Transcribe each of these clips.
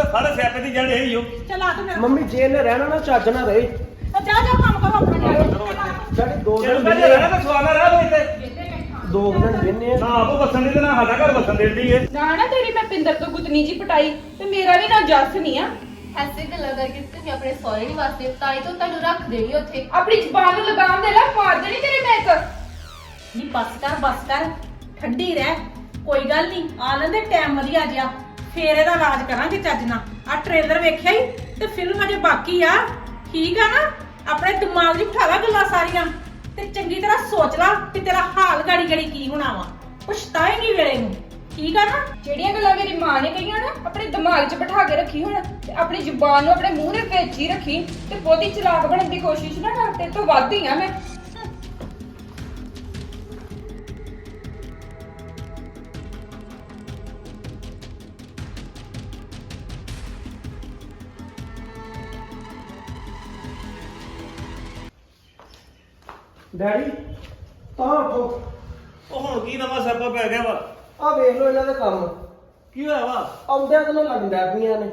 ਤੇਰਾ ਸਾਰੇ ਸਿਆਪੇ ਦੀ ਜੜ ਇਹ ਹੀ ਹੋ ਚੱਲ ਆ ਤੂੰ ਮੇਰੇ ਮੰਮੀ ਜੇ ਇਹਨੇ ਰਹਿਣਾ ਨਾ ਚੱਜ ਨਾ ਰਹੇ। ਉਹ ਜਾ ਜਾ ਕੰਮ ਕਰੋ ਆਪਣਾ ਜਾ ਆ। ਸਾਡੇ ਦੋ ਦਿਨ ਪਹਿਲੇ ਰਹਿਣਾ ਤਾਂ ਸਵਾਨਾ ਰਹਿ ਲੋ ਇੱਥੇ। ਦੋ ਦਿਨ ਵਿੰਨੇ ਨਾ ਆਪੋ ਵਸਣ ਦੀ ਤੇ ਨਾ ਸਾਡਾ ਘਰ ਵਸਣ ਦੇਣ ਦੀ ਏ। ਨਾ ਨਾ ਤੇਰੀ ਮੈਂ ਪਿੰਦਰ ਤੋਂ ਗੁੱਤਨੀ ਜੀ ਪਟਾਈ ਤੇ ਮੇਰਾ ਵੀ ਨਾ ਜੱਸ ਨਹੀਂ ਆ। ਐਸੇ ਗੱਲਾਂ ਕਰਕੇ ਤੁਸੀਂ ਆਪਣੇ ਸਹੁਰੇ ਨਹੀਂ ਵਾਸਤੇ ਤਾਂ ਹੀ ਤਾਂ ਤੁਹਾਨੂੰ ਰੱਖ ਦੇਣੀ ਉੱਥੇ। ਆਪਣੀ ਜ਼ਬਾਨ ਨੂੰ ਲਗਾਮ ਦੇ ਲੈ ਮਾਰ ਦੇਣੀ ਤੇਰੇ ਮੈਂ ਇੱਕ। ਨਹੀਂ ਬਸ ਕਰ ਬਸ ਕਰ। ਠੰਡੀ ਰਹਿ ਕੋਈ ਗੱਲ ਨਹੀਂ ਆ ਲੈਂਦੇ ਟਾਈਮ ਵਧੀਆ ਜਿਆ ਫੇਰ ਇਹਦਾ ਇਲਾਜ ਕਰਾਂਗੇ ਚੱਜ ਨਾਲ। ਆ ਟ੍ਰੇਲਰ ਵੇਖਿਆ ਹੀ ਤੇ ਫਿਲਮ ਅਜੇ ਬਾਕੀ ਆ। ਠੀਕ ਆ ਨਾ? ਆਪਣੇ ਦਿਮਾਗ 'ਚ ਬਿਠਾ ਲਾ ਗੱਲਾਂ ਸਾਰੀਆਂ। ਤੇ ਚੰਗੀ ਤਰ੍ਹਾਂ ਸੋਚ ਲਾ ਕਿ ਤੇਰਾ ਹਾਲ ਗਾੜੀ ਗਾੜੀ ਕੀ ਹੋਣਾ ਵਾ। ਪਛਤਾਏਂਗੀ ਵੇਲੇ ਨੂੰ। ਠੀਕ ਆ ਨਾ? ਜਿਹੜੀਆਂ ਗੱਲਾਂ ਮੇਰੀ ਮਾਂ ਨੇ ਕਹੀਆਂ ਨਾ, ਆਪਣੇ ਦਿਮਾਗ 'ਚ ਬਿਠਾ ਕੇ ਰੱਖੀ ਹੁਣ। ਤੇ ਆਪਣੀ ਜ਼ੁਬਾਨ ਨੂੰ ਆਪਣੇ ਮੂੰਹ ਦੇ ਵਿੱਚ ਹੀ ਰੱਖੀ। ਤੇ ਬਹੁਤੀ ਚਲਾਕ ਬਣਨ ਦੀ ਕੋਸ਼ਿਸ਼ ਨਾ ਕਰ ਤੇ ਤੋਂ ਵੱਧ ਹੀ ਆ ਮੈਂ। ਡੈਡੀ ਤਾਂ ਉਠੋ। ਉਹ ਹੁਣ ਕੀ ਨਵਾਂ ਸਿਆਪਾ ਪੈ ਗਿਆ ਵਾ? ਆ ਵੇਖ ਲਓ ਇਹਨਾਂ ਦਾ ਕੰਮ। ਕੀ ਹੋਇਆ ਵਾ? ਆਉਂਦਿਆਂ ਤੋਂ ਡੈ ਪਈਆਂ ਨੇ।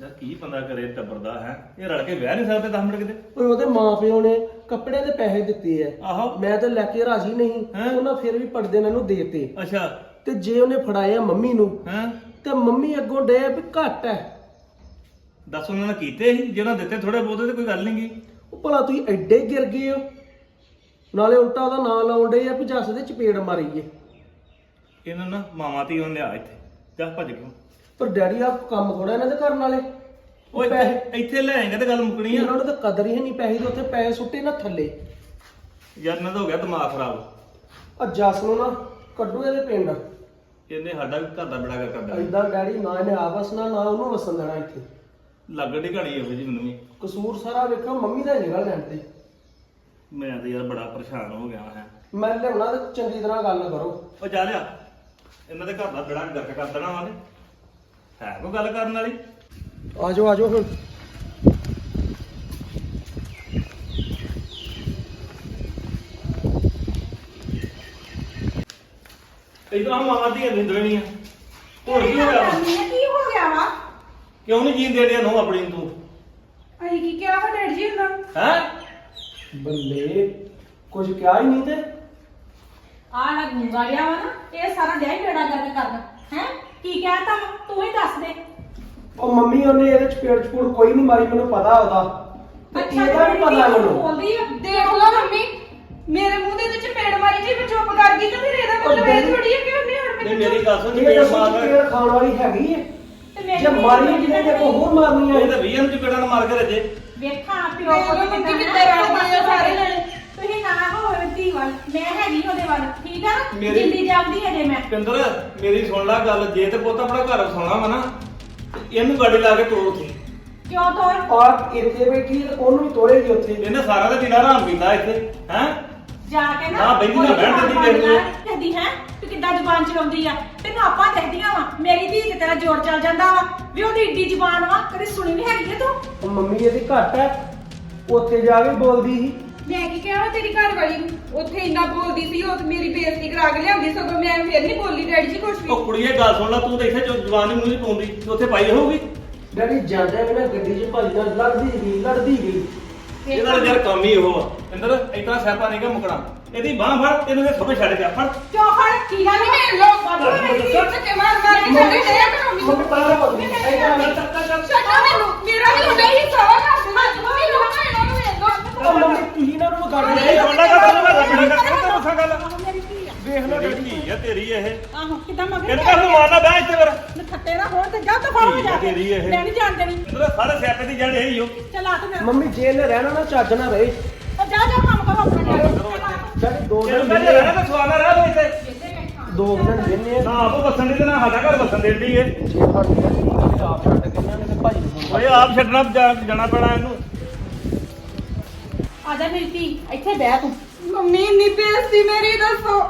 ਯਾਰ ਕੀ ਬੰਦਾ ਕਰੇ ਟੱਬਰ ਦਾ ਹੈ? ਇਹ ਰਲ ਕੇ ਵਿਆਹ ਨਹੀਂ ਸਕਦੇ 10 ਮਿੰਟ ਕਿਤੇ। ਓਏ ਉਹਦੇ ਮਾਪਿਓ ਨੇ ਕੱਪੜੇ ਦੇ ਪੈਸੇ ਦਿੱਤੇ ਐ। ਆਹੋ। ਮੈਂ ਤਾਂ ਲੈ ਕੇ ਰਾਜੀ ਨਹੀਂ। ਹੈਂ? ਉਹਨਾਂ ਫਿਰ ਵੀ ਪਰਦੇ ਨਾਲ ਨੂੰ ਦੇਤੇ। ਅੱਛਾ। ਤੇ ਜੇ ਉਹਨੇ ਫੜਾਇਆ ਮੰਮੀ ਨੂੰ ਹੈ? ਤੇ ਮੰਮੀ ਅੱਗੋਂ ਡੇ ਵੀ ਘੱਟ ਐ। ਦੱਸ ਉਹਨਾਂ ਨੇ ਕੀਤੇ ਸੀ? ਜਿਹਨਾਂ ਦਿੱਤੇ ਥੋੜੇ ਬਹੁਤੇ ਤੇ ਕੋਈ ਗੱਲ ਨਹੀਂ ਗੀ। ਉਹ ਭਲਾ ਤੁਸੀਂ ਐਡੇ ਗਿਰ ਗਏ ਹੋ। ਨਾਲੇ ਉਲਟਾ ਉਹਦਾ ਨਾਂ ਲਾਉਣ ਡੇ ਆ ਵੀ ਜੱਸ ਦੇ ਚਪੇੜ ਮਾਰੀਏ। ਇਹਨਾਂ ਨਾ ਮਾਮਾ ਤੀ ਉਹਨੇ ਲਿਆ ਇੱਥੇ। ਜਾ ਭੱਜ ਗਿਆ ਪਰ ਡੈਡੀ ਆ ਕੰਮ ਥੋੜਾ ਇਹਨਾਂ ਦੇ ਕਰਨ ਵਾਲੇ। ਓਏ ਪੈਸੇ ਇੱਥੇ- ਇੱਥੇ ਲੈ ਆਏਗਾ ਤੇ ਗੱਲ ਮੁੱਕਣੀ ਆ। ਇਹਨਾਂ ਨੂੰ ਤਾਂ ਕਦਰ ਹੀ ਨਹੀਂ ਪੈਸੇ ਦੀ ਉੱਥੇ ਪੈਸੇ ਸੁੱਟੇ ਨਾ ਥੱਲੇ। ਯਾਰ ਇਹਨਾਂ ਦਾ ਹੋ ਗਿਆ ਦਿਮਾਗ ਖਰਾਬ। ਆ ਜੱਸ ਨੂੰ ਨਾ ਕੱਢੋ ਇਹਦੇ ਪਿੰਡ। ਇਹਨੇ ਸਾਡਾ ਵੀ ਘਰ ਦਾ ਬੜਾ ਕਰ ਕਰਦਾ ਐਦਾਂ ਡੈਡੀ ਨਾ ਇਹਨੇ ਆਪਸ ਨਾਲ ਨਾ ਉਹਨੂੰ ਵਸਣ ਦੇਣਾ ਇੱਥੇ। ਲੱਗਣ ਦੀ ਘੜੀ ਇਹੋ ਜੀ ਮੈਨੂੰ ਵੀ। ਕਸੂਰ ਸਾਰਾ ਵੇਖੋ ਮੰਮੀ ਦਾ ਨਿਕਲ ਲੈਣ ਤੇ। ਮੈਂ ਤਾਂ ਯਾਰ ਬੜਾ ਪਰੇਸ਼ਾਨ ਹੋ ਗਿਆ ਹਾਂ ਮੈਂ ਲਿਆਉਣਾ ਤੇ ਚੰਗੀ ਤਰ੍ਹਾਂ ਗੱਲ ਕਰੋ। ਉਹ ਜਾ ਲਿਆ। ਇਹਨਾਂ ਦੇ ਘਰ ਦਾ ਬੜਾ ਗਰਕ ਕਰ ਦੇਣਾ ਵਾ ਨੇ ਹੈ ਕੋਈ ਗੱਲ ਕਰਨ ਵਾਲੀ? ਆਜੋ ਆਜੋ ਹੁਣ ਇਧਰ ਆ ਮਾਮਾ ਦੀਆਂ ਨਿੰਦਣੀਆਂ ਹੋਰ ਕੀ ਹੋ ਗਿਆ? ਵਾ? ਕੀ ਹੋ ਗਿਆ? ਵਾ ਕਿਉਂ ਨਹੀਂ ਜੀਣ ਦੇੜਿਆ ਨੂੰ ਆਪਣੀ ਨੂੰ ਤੂੰ? ਅਈ ਕੀ ਕਿਹਾ ਵਾ ਡੈਡ ਜੀ ਉਹਨਾਂ ਹੈ? ਬੱਲੇ ਕੁਝ ਕਿਹਾ ਹੀ ਨਹੀਂ ਤੇ? ਆ ਨਾ ਗੁੰਗਾ ਲਿਆ ਵਾ ਨਾ ਇਹ ਸਾਰਾ ਹੀ ਬੇੜਾ ਗਰਕ ਕਰਨਾ। ਹੈ? ਕੀ ਕਹਿਤਾ ਵਾ? ਤੂੰ ਹੀ ਦੱਸ ਦੇ। ਉਹ ਮੰਮੀ ਉਹਨੇ ਇਹਦੇ ਚਪੇੜ ਚਪੂੜ ਕੋਈ ਨਹੀਂ ਮਾਰੀ ਮੈਨੂੰ ਪਤਾ ਉਹਦਾ। ਤੇ ਇਹਦਾ ਵੀ ਪਤਾ ਮੈਨੂੰ। ਬੋਲਦੀ ਆ ਦੇਖ ਲਓ ਮੰਮੀ। ਮੇਰੇ ਮੂੰਹ ਦੇ ਵਿੱਚ ਪੇੜ ਮਾਰੀ ਜੀ ਮੈਂ ਚੁੱਪ ਕਰ ਗਈ ਤੇ ਫਿਰ ਇਹਦਾ ਮਤਲਬ ਇਹ ਥੋੜੀ ਹੈ ਕਿ ਉਹਨੇ ਹੁਣ ਨਹੀਂ ਮੈਨੂੰ ਮੇਰੀ ਗੱਲ ਸੁਣ ਇਹ ਚਪੇੜ ਦੱਸੋ ਮਾਰ ਚਪੇੜ ਖਾਣ ਵਾਲੀ ਹੈਗੀ ਹੈ ਤੇ ਮੇਰੀ ਜੇ ਮਾਰੀ ਜਿਹਨੇ ਜੇ ਕੋ ਹੋਰ ਮਾਰਨੀ ਇਹ ਹੈ ਤਾਂ 20 ਨੂੰ ਚਪੇੜਾਂ ਨਾਲ ਮਾਰ ਕੇ ਰੱਜੇ ਵੇਖਾਂ ਪਿਓ ਵੇਖ ਲਓ ਕੋਲ ਮੰਮੀ ਕਿੱਦਾਂ ਰਲਦੇ ਆ ਸਾਰੇ। ਜਣੇ ਤੁਸੀਂ ਨਾ ਹੋਵੇ ਧੀ ਵੱਲ ਮੈਂ ਹੈਗੀ ਉਹਦੇ ਵੱਲ ਠੀਕ ਆ ਨਾ? ਮੇਰੀ- ਜਿੰਦੀ ਜਾਂਦੀ ਅਜੇ ਮੈਂ। ਪਿੰਦਰ ਮੇਰੀ ਸੁਣ ਲੈ ਗੱਲ ਜੇ ਤੇ ਪੁੱਤ ਆਪਣਾ ਘਰ ਵਸਾਉਣਾ ਵਾ ਨਾ ਤੇ ਇਹਨੂੰ ਗਾੜੀ ਲਾ ਕੇ ਤੋੜ ਉੱਥੇ। ਕਿਉਂ ਤੋਰ? ਔਰ ਇੱਥੇ ਬੈਠੀ ਤੇ ਉਹਨੂੰ ਵੀ ਤੋੜੇਗੀ ਉੱਥੇ। ਇਹਨੇ ਸਾਰਾ ਦਾ ਦਿਨ ਆਰਾਮ ਕੀਤਾ ਇੱਥੇ ਹੈ? ਜਾ ਕੇ ਨਾ ਨਾ ਬਹਿੰਦੀ ਨਾ ਬਹਿਣ ਦਿੰਦੀ ਕਿਸੇ ਨੂੰ। ਹੈ? ਤੂੰ ਕਿੱਦਾਂ ਜ਼ੁਬਾਨ ਚਲਾਉਂਦੀ ਆ। ਤੈਨੂੰ ਆਪਾਂ ਚਾਹੀਦੀਆਂ ਵਾ ਮੇਰੀ ਧੀ ਤੇ ਤੇਰਾ ਜੋਰ ਚੱਲ ਜਾਂਦਾ ਵਾ। ਵੀ ਉਹਦੀ ਏਡੀ ਜ਼ੁਬਾਨ ਵਾ ਕਦੇ ਸੁਣੀ ਨਹੀਂ ਹੈਗੀ ਆ ਤੂੰ? ਉਹ ਮੰਮੀ ਇਹਦੀ ਘੱਟ ਹੈ ਉੱਥੇ ਜਾ ਕੇ ਬੋਲਦੀ ਸੀ। ਮੈਂ ਕੀ ਕਿਹਾ ਵਾ ਤੇਰੀ ਘਰ ਵਾਲੀ ਨੂੰ? ਉੱਥੇ ਇੰਨਾ ਬੋਲਦੀ ਸੀ ਉਹ ਤੇ ਮੇਰੀ ਬੇਇੱਜ਼ਤੀ ਕਰਾ ਕੇ ਲਿਆਉਂਦੀ ਸਗੋਂ ਮੈਂ ਫਿਰ ਨਹੀਂ ਬੋਲੀ ਡੈਡੀ ਜੀ ਕੁਛ ਵੀ। ਉਹ ਕੁੜੀਏ ਗੱਲ ਸੁਣ ਲੈ ਤੂੰ ਤਾਂ ਇੱਥੇ ਜੋ ਜਵਾਨੀ ਮੂੰਹ ਨਹੀਂ ਪਾਉਂਦੀ ਤੇ ਉੱਥੇ ਪਾਈ ਹੋਊਗੀ ਡੈਡੀ ਜਾਂਦੇ ਮੈਨੇ ਗੱਡੀ 'ਚ ਭਾਈ ਨਾਲ ਲੜਦੀ ਗਈ ਲੜਦੀ ਗਈ ਇਹਦਾ ਤਾਂ ਯਾਰ ਕੰਮ ਹੀ ਉਹ ਆ। ਪਿੰਦਰ ਇਤਨਾ ਸਿਆਪਾ ਨਹੀਂਗਾ ਮੁਕਣਾ। ਇਹਦੀ ਬਾਹ ਫੜ ਇਹਨੂੰ ਦੇ ਸਭੇ ਛੱਡ ਗਿਆ ਫੜ। ਕਿਉਂ ਫੜ? ਕੀ ਗੱਲ ਨਹੀਂ ਹੈ ਲੋਕ ਬਾਬਾ ਮੇਰੀ ਧੀ ਤੇ ਮਾਰ ਮਾਰ ਕੇ ਛੱਡੇ ਮੰਮੀ ਪਾਲਾ ਬੋਲਦੀ ਐਦਾਂ ਨਹੀਂ ਛੱਡੋ ਮੈਨੂੰ। ਮੇਰਾ ਵੀ ਹੁੰਦਾ ਹੀ ਸਵਾ ਨਾ ਮੰਮੀ ਨੂੰ ਹਟਾ ਇਹਨਾਂ ਨੂੰ ਵੇਖ ਉਹ ਲਓ ਮੰਮੀ ਤੁਸੀਂ ਨਾ ਨੂੰ ਕਰ ਇਹ ਸੁਣ ਲੈ ਗੱਲ ਮੈਂ ਰੱਖਣੀ ਕਰ ਤੈਨੂੰ ਦੱਸਾਂ ਗੱਲ ਮੇਰੀ ਧੀ ਆ। ਵੇਖ ਲਓ ਮੇਰੀ ਧੀ। ਆ ਤੇਰੀ ਇਹ। ਆਹੋ ਕਿੱਦਾਂ ਮਗਰ ਇਹਨੂੰ ਕਹ ਮਾਰਨਾ ਬਹਿ ਇੱਥੇ ਫਿਰ। ਨਖੱਤੇ ਨਾ ਹੋਣ ਤੇ ਜਾ ਤਾਂ ਫੜ ਹੋ ਜਾ ਕੇ। ਤੇਰੀ ਇਹ। ਮੈਂ ਨਹੀਂ ਜਾਣ ਦੇਣੀ ਸਾਰੇ ਸਿਆਪੇ ਦੀ ਜੜ ਇਹ ਹੀ ਹੋ ਚੱਲ ਆ ਤੂੰ ਮੇਰੇ ਮੰਮੀ ਜੇ ਇਹਨੇ ਰਹਿਣਾ ਨਾ ਚੱਜ ਨਾ ਰਹੇ। ਉਹ ਜਾ ਜਾ ਕੰਮ ਕਰੋ ਆਪਣਾ। ਜਾ ਕੇ। ਡੈਡੀ ਦੋ ਇਹਨੂੰ ਦਿਨ ਪਹਿਲੇ ਰਹਿਣਾ ਤਾਂ ਸਵਾਨਾ ਰਹਿ ਲੋ ਇੱਥੇ। ਦੋ ਦਿਨ ਵਿੰਨੇ ਨਾ ਆਪੋ ਵਸਣ ਦੀ ਤੇ ਨਾ ਸਾਡਾ ਘਰ ਵਸਣ ਦੇਣ ਦੀ ਏ। ਜੇ। ਸਾਡੀ ਗੱਡੀ ਆਪ ਛੱਡ ਕੇ ਨਾ ਤੇ ਭਾਈ ਨੂੰ ਫੋਨ ਓਏ ਆਪ ਛੱਡਣਾ ਜਾ- ਜਾਣਾ ਪੈਣਾ ਇਹਨੂੰ। ਆ ਜਾ ਮੇਰੀ ਧੀ ਇੱਥੇ ਬਹਿ ਤੂੰ। ਮੰਮੀ ਇੰਨੀ ਬੇਇੱਜ਼ਤੀ ਮੇਰੀ ਦੱਸੋ।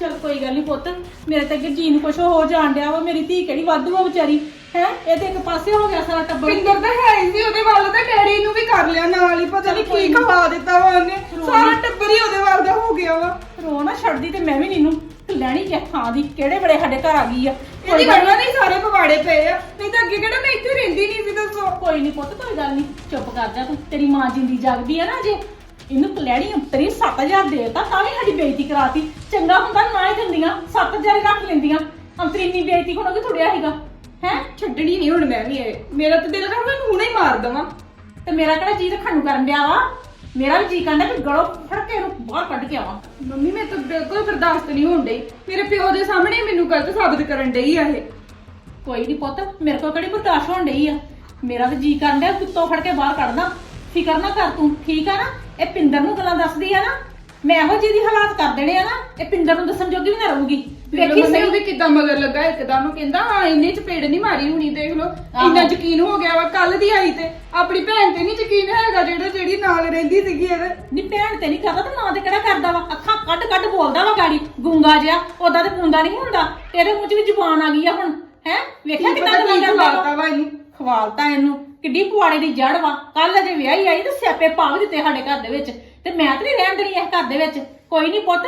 ਚਲ ਕੋਈ ਗੱਲ ਨਹੀਂ ਪੁੱਤ ਮੇਰੇ ਤੇ ਅੱਗੇ ਜੀ ਨੂੰ ਕੁਛ ਹੋ ਜਾਣ ਡਿਆ ਵਾ ਮੇਰੀ ਧੀ ਕਿਹੜੀ ਵਾਧੂ ਆ ਵਿਚਾਰੀ। ਹੈ? ਇਹ ਤੇ ਇੱਕ ਪਾਸੇ ਹੋ ਗਿਆ ਸਾਰਾ ਟੱਬਰ। ਪਿੰਦਰ ਤਾਂ ਹੈ ਹੀ ਸੀ ਉਹਦੇ ਵੱਲ ਤਾਂ ਡੈਡੀ ਨੂੰ ਵੀ ਕਰ ਲਿਆ ਨਾਲ ਹੀ ਪਤਾ ਨਹੀਂ ਕੀ ਖਵਾ ਦਿੱਤਾ ਵਾ ਉਹਨੇ। ਸਾਰਾ ਟੱਬਰ ਹੀ ਉਹਦੇ ਵੱਲ ਦਾ ਹੋ ਗਿਆ ਵਾ। ਰੋ ਨਾ ਛੱਡਦੀ ਤੇ ਮੈਂ ਵੀ ਨੀਨੂੰ। ਲੈਣੀ ਕਿ ਥਾਂ ਦੀ ਕਿਹੜੇ ਵੇਲੇ ਸਾਡੇ ਘਰ ਆ ਗਈ ਆ? ਇਹਦੀ ਵੜਵਾ ਨਹੀਂ ਸਾਰੇ ਪਵਾੜੇ ਪਏ ਆ। ਨਹੀਂ ਤਾਂ ਅੱਗੇ ਕਿਹੜਾ ਮੈਂ ਇੱਥੇ ਰਹਿੰਦੀ ਨਹੀਂ ਸੀ ਦੱਸੋ। ਕੋਈ ਨਹੀਂ ਪੁੱਤ ਕੋਈ ਗੱਲ ਨਹੀਂ ਚੁੱਪ ਕਰ ਜਾ ਤੂੰ। ਤੇਰੀ ਮਾਂ ਜਿੰਦੀ ਜਾਗਦੀ ਆ ਨਾ ਜੇ ਇਹਨੂੰ ਕਲੈਣੀ ਅੰਤਰੀ 7000 ਦੇਤਾ ਤਾਂ ਵੀ ਸਾਡੀ ਬੇਇੱਜ਼ਤੀ ਕਰਾਤੀ। ਚੰਗਾ ਹੁੰਦਾ ਨਾ ਹੀ ਦਿੰਦੀਆਂ। 7000 ਹੀ ਰੱਖ ਲੈਂਦੀਆਂ। ਅੰਤਰੀ ਇੰਨੀ ਬੇਇੱਜ਼ਤੀ ਕੋਣ ਕਿ ਥੋੜਿਆ ਹੈਗਾ। ਹੈ? ਛੱਡਣੀ ਨਹੀਂ ਹੁਣ ਮੈਂ ਵੀ ਇਹ। ਮੇਰਾ ਤਾਂ ਦਿਲ ਕਰਦਾ ਹੁਣੇ ਹੀ ਮਾਰ ਦਵਾਂ। ਤੇ ਮੇਰਾ ਕਿਹੜਾ ਜੀ ਰੱਖਣ ਨੂੰ ਕਰਨ ਡਿਆ ਵਾ? ਮੇਰਾ ਵੀ ਜੀ ਕਰਦਾ ਵੀ ਗਲੋਂ ਫੜ ਕੇ ਇਹਨੂੰ ਬਾਹਰ ਕੱਢ ਕੇ ਆਵਾਂ। ਮੰਮੀ ਮੈਂ ਤਾਂ ਬਿਲਕੁਲ ਬਰਦਾਸ਼ਤ ਨਹੀਂ ਹੋਣ ਡਈ। ਮੇਰੇ ਪਿਓ ਦੇ ਸਾਹਮਣੇ ਮੈਨੂੰ ਗਲਤ ਸਾਬਿਤ ਕਰਨ ਡਈ ਆ ਇਹ। ਕੋਈ ਨਹੀਂ ਪੁੱਤ ਮੇਰੇ ਕੋਲ ਕਿਹੜੀ ਬਰਦਾਸ਼ਤ ਹੋਣ ਡਈ ਆ? ਮੇਰਾ ਤਾਂ ਜੀ ਕਰਨ ਡਿਆ ਕੁੱਤੋਂ ਫੜ ਕੇ ਬਾਹਰ ਕੱਢਦਾ। ਫਿਕਰ ਨਾ ਕਰ ਤੂੰ ਠੀਕ ਆ ਨਾ? ਇਹ ਪਿੰਦਰ ਨੂੰ ਗੱਲਾਂ ਦੱਸਦੀ ਆ ਨਾ। ਮੈਂ ਇਹੋ ਜਿਹੀ ਦੀ ਹਾਲਾਤ ਕਰ ਦੇਣੇ ਆ ਨਾ ਇਹ ਪਿੰਦਰ ਨੂੰ ਦੱਸਣ ਜੋਗੀ ਵੀ ਨਾ ਰਹੂਗੀ। ਵੇਖੀ ਵੇਖੀ ਸਹੀ ਵੀ ਕਿਦਾਂ ਮਗਰ ਲੱਗਾ ਇੱਕਦਮ ਉਹ ਕਹਿੰਦਾ ਹਾਂ ਇੰਨੇ ਚਪੇੜ ਨਹੀਂ ਮਾਰੀ ਹੁਣੀ ਦੇਖ ਆਹੋ। ਇੰਨਾ ਯਕੀਨ ਹੋ ਗਿਆ ਵਾ ਕੱਲ ਦੀ ਆਈ ਤੇ। ਆਪਣੀ ਭੈਣ ਤੇ ਨਹੀਂ ਯਕੀਨ ਹੈਗਾ ਜਿਹੜਾ ਜਿਹੜੀ ਨਾਲ ਰਹਿੰਦੀ ਸੀਗੀ ਇਹਦੇ। ਨੀ ਭੈਣ ਤੇ ਨਹੀਂ ਕਰਦਾ ਤੇ ਮਾਂ ਤੇ ਕਿਹੜਾ ਕਰਦਾ ਵਾ? ਅੱਖਾਂ ਕੱਢ ਕੱਢ ਬੋਲਦਾ ਵਾ ਗਾੜੀ ਗੁੰਗਾ ਜਿਹਾ। ਉਹਦਾ ਤੇ ਪੁੰਦਾ ਨਹੀਂ ਹੁੰਦਾ। ਤੇਰੇ ਮੂੰਹ 'ਚ ਵੀ ਜ਼ੁਬਾਨ ਆ ਗਈ ਆ ਹੁਣ। ਹੈ? ਵੇਖਿਆ ਕੀ ਕਿੰਨਾ ਪਤਾ ਕੀ ਗੱਲਾਂ ਕਰਦਾ ਖਵਾਤਾ ਵਾ ਇਹਨੂੰ? ਖਵਾਲਤਾ ਇਹਨੂੰ। ਕਿੱਡੀ ਪੁਆੜੇ ਦੀ ਜੜ ਵਾ। ਕੱਲ ਅਜੇ ਵਿਆਹੀ ਆਈ ਤੇ ਸਿਆਪੇ ਪਾ ਵੀ ਦਿੱਤੇ ਸਾਡੇ ਘਰ ਦੇ ਵਿੱਚ। ਤੇ ਮੈਂ ਤੇ ਨਹੀਂ ਰਹਿਣ ਦੇਣੀ ਇਸ ਘਰ ਦੇ ਵਿੱਚ। ਕੋਈ ਨਹੀਂ ਪੁੱਤ